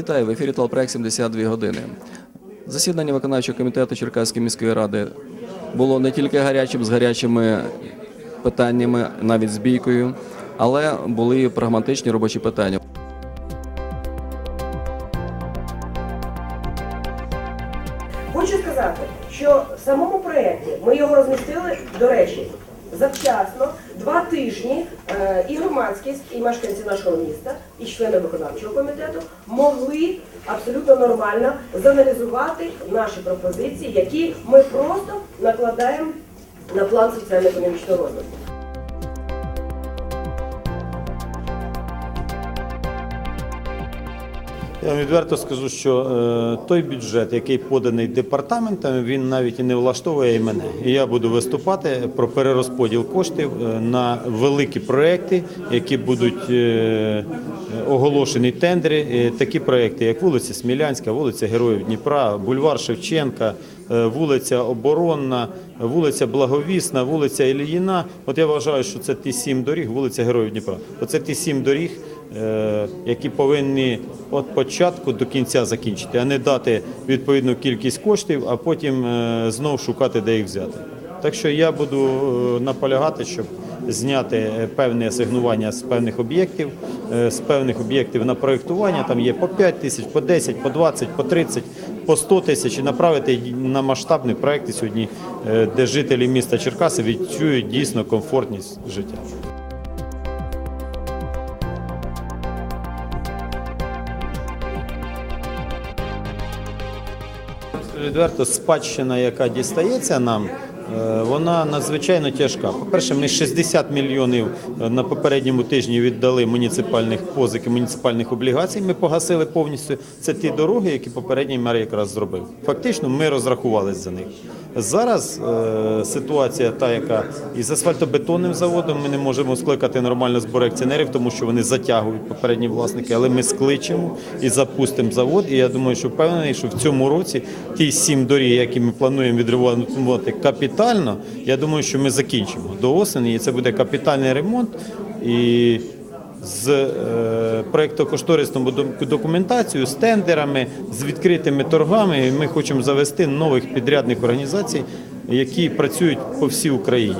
Вітаю в ефірі Телепроект 72 години. Засідання виконавчого комітету Черкаської міської ради було не тільки гарячим з гарячими питаннями, навіть з бійкою, але були і прагматичні робочі питання. Хочу сказати, що в самому проєкті ми його розмістили, до речі, завчасно, два тижні і громадськість, і мешканці нашого міста, і члени виконавчого комітету могли абсолютно нормально зааналізувати наші пропозиції, які ми просто накладаємо на план соціально-економічного розвитку. Я вам відверто скажу, що е, той бюджет, який поданий департаментом, він навіть і не влаштовує і мене. І я буду виступати про перерозподіл коштів е, на великі проекти, які будуть е, оголошені тендери. Такі проекти, як вулиця Смілянська, вулиця Героїв Дніпра, бульвар Шевченка, е, вулиця Оборонна, вулиця Благовісна, вулиця Ільїна. От я вважаю, що це ті сім доріг, вулиця Героїв Дніпра. Оце ті сім доріг, які повинні від початку до кінця закінчити, а не дати відповідну кількість коштів, а потім е, знов шукати, де їх взяти. Так що я буду е, наполягати, щоб зняти е, певне асигнування з певних об'єктів, е, з певних об'єктів на проєктування. Там є по 5 тисяч, по 10, по 20, по 30, по 100 тисяч і направити на масштабні проекти сьогодні, е, де жителі міста Черкаси відчують дійсно комфортність життя. Відверто, спадщина, яка дістається нам, вона надзвичайно тяжка. По-перше, ми 60 мільйонів е, на попередньому тижні віддали муніципальних позики, муніципальних облігацій. Ми погасили повністю. Це ті дороги, які попередній мер якраз зробив. Фактично, ми розрахувались за них. Зараз е, ситуація та, яка із асфальтобетонним заводом ми не можемо скликати нормально збори акціонерів, тому що вони затягують попередні власники, але ми скличемо і запустимо завод. І я думаю, що впевнений, що в цьому році ті сім доріг, які ми плануємо відремонтувати капітально, я думаю, що ми закінчимо до осені, і це буде капітальний ремонт. І з е, проєктно-кошторисною документацією, з тендерами, з відкритими торгами. І ми хочемо завести нових підрядних організацій, які працюють по всій Україні.